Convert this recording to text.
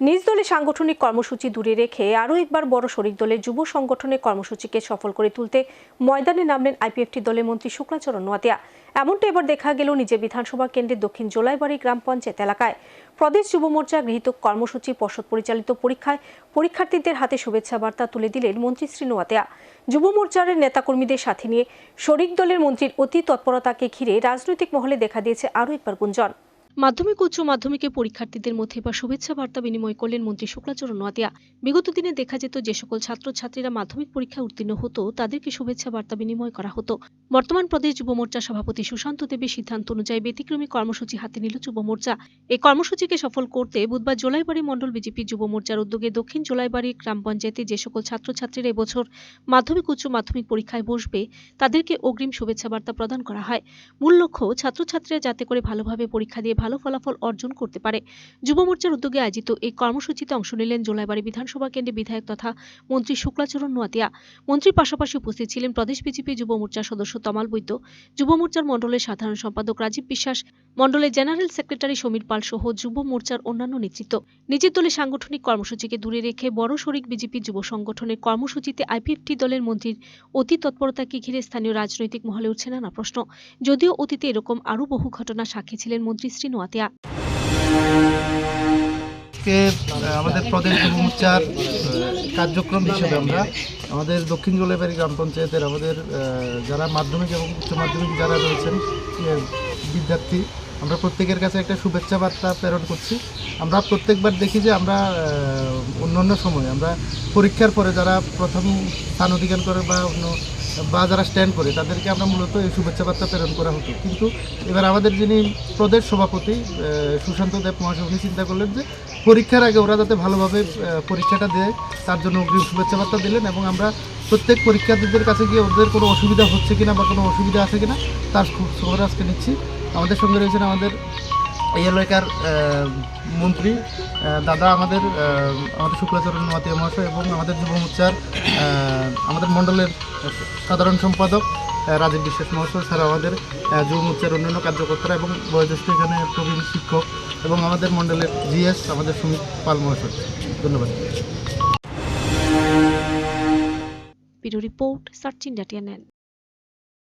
নিজ দলে সাংগঠনিক কর্মসূচি দূরে রেখে আরও একবার বড় শরিক দলের যুব সংগঠনের কর্মসূচিকে সফল করে তুলতে ময়দানে নামলেন আইপিএফটি দলের মন্ত্রী শুক্লাচরণ নোয়াতিয়া এমনটা এবার দেখা গেল নিজের বিধানসভা কেন্দ্রের দক্ষিণ জোলাইবাড়ি গ্রাম পঞ্চায়েত এলাকায়। প্রদেশ যুব মোর্চা গৃহীত কর্মসূচি পর্ষদ পরিচালিত পরীক্ষায় পরীক্ষার্থীদের হাতে শুভেচ্ছা বার্তা তুলে দিলেন মন্ত্রী শ্রী নোয়াতিয়া যুব মোর্চার নেতাকর্মীদের সাথে নিয়ে শরিক দলের মন্ত্রীর অতি তৎপরতাকে ঘিরে রাজনৈতিক মহলে দেখা দিয়েছে আরও একবার গুঞ্জন। মাধ্যমিক উচ্চ মাধ্যমিকে পরীক্ষার্থীদের মধ্যে বা শুভেচ্ছা বার্তা বিনিময় করলেন মন্ত্রী শুক্লাচরণ নোয়াতিয়া বিগত দিনে দেখা যেত যে সকল ছাত্রছাত্রীরা মাধ্যমিক পরীক্ষায় উত্তীর্ণ হতো, তাদেরকে শুভেচ্ছা বার্তা বিনিময় করা হতো। বর্তমান প্রদেশ যুব মোর্চা সভাপতি সুশান্ত দেবের সিদ্ধান্ত অনুযায়ী ব্যতিক্রমী কর্মসূচি হাতে নিল যুব মোর্চা। এই কর্মসূচিকে সফল করতে বুধবার জোলাইবাড়ি মণ্ডল বিজেপি যুব মোর্চার উদ্যোগে দক্ষিণ জোলাইবাড়ি গ্রাম পঞ্চায়েতে যে সকল ছাত্রছাত্রীরা এবছর মাধ্যমিক উচ্চ মাধ্যমিক পরীক্ষায় বসবে, তাদেরকে অগ্রিম শুভেচ্ছা বার্তা প্রদান করা হয়। মূল লক্ষ্য ছাত্রছাত্রীরা যাতে করে ভালোভাবে পরীক্ষা দিয়ে ভালো ফলাফল অর্জন করতে পারে। যুব মোর্চার উদ্যোগে আয়োজিত এই কর্মসূচিতে অংশ নিলেন জোলাইবাড়ি বিধানসভা কেন্দ্রে বিধায়ক তথা মন্ত্রী শুক্লাচরণ নোয়াতিয়া মন্ত্রীর পাশাপাশি উপস্থিত ছিলেন প্রদেশ বিজেপি যুব মোর্চার সদস্য তমাল বৈদ্য। যুব মোর্চার মন্ডলের সাধারণ সম্পাদক রাজীব বিশ্বাস। মণ্ডলের জেনারেল সেক্রেটারি সমীর পাল সহ যুব মোর্চার অন্যান্য নেতৃত্ব। নিজের দলের সাংগঠনিক কর্মসূচিকে দূরে রেখে বড় শরিক বিজেপি যুব সংগঠনের কর্মসূচিতে আইপিএফটি দলের মন্ত্রীর অতি তৎপরতাকে ঘিরে স্থানীয় রাজনৈতিক মহলে উঠছে নানা প্রশ্ন। যদিও অতীতে এরকম আরও বহু ঘটনা সাক্ষী ছিলেন মন্ত্রী শ্রী নোয়াতিয়া। আমাদের প্রদেশ মোর্চার কার্যক্রম হিসেবে আমরা আমাদের দক্ষিণ জলেবাড়ি গ্রাম পঞ্চায়েতের আমাদের যারা মাধ্যমিক এবং উচ্চ মাধ্যমিক যারা রয়েছেন বিদ্যার্থী আমরা প্রত্যেকের কাছে একটা শুভেচ্ছা বার্তা প্রেরণ করছি। আমরা প্রত্যেকবার দেখি যে আমরা অন্য অন্য সময় আমরা পরীক্ষার পরে যারা প্রথম স্থান অধিকার করে বা অন্য, বা যারা স্ট্যান্ড করে, তাদেরকে আমরা মূলত এই শুভেচ্ছা বার্তা প্রেরণ করা হতো। কিন্তু এবার আমাদের যিনি প্রদেশ সভাপতি সুশান্ত দেব মহাশয় চিন্তা করলেন যে পরীক্ষার আগে ওরা যাতে ভালোভাবে পরীক্ষাটা দেয়, তার জন্য অগ্রিম শুভেচ্ছা বার্তা দিলেন এবং আমরা প্রত্যেক পরীক্ষার্থীদের কাছে গিয়ে ওদের কোনো অসুবিধা হচ্ছে কিনা বা কোনো অসুবিধা আছে কিনা, তার খবর আজকে নিচ্ছি। আমাদের সঙ্গে রয়েছেন আমাদের এই এলাকার মন্ত্রী। দাদা, আমাদের আমাদের শুক্লাচরণ মাতিয়া মহাশয় এবং আমাদের যুব মোর্চার আমাদের মণ্ডলের সাধারণ সম্পাদক রাজীব বিশ্বাস মহাশয় ছাড়া আমাদের যুব মোর্চার অন্যান্য কার্যকর্তারা এবং বয়োজ্যেষ্ঠ এখানে প্রবীণ শিক্ষক এবং আমাদের মণ্ডলের জিএস, আমাদের সুমিত পাল মহাশয়। ধন্যবাদ। Report, search India TNN.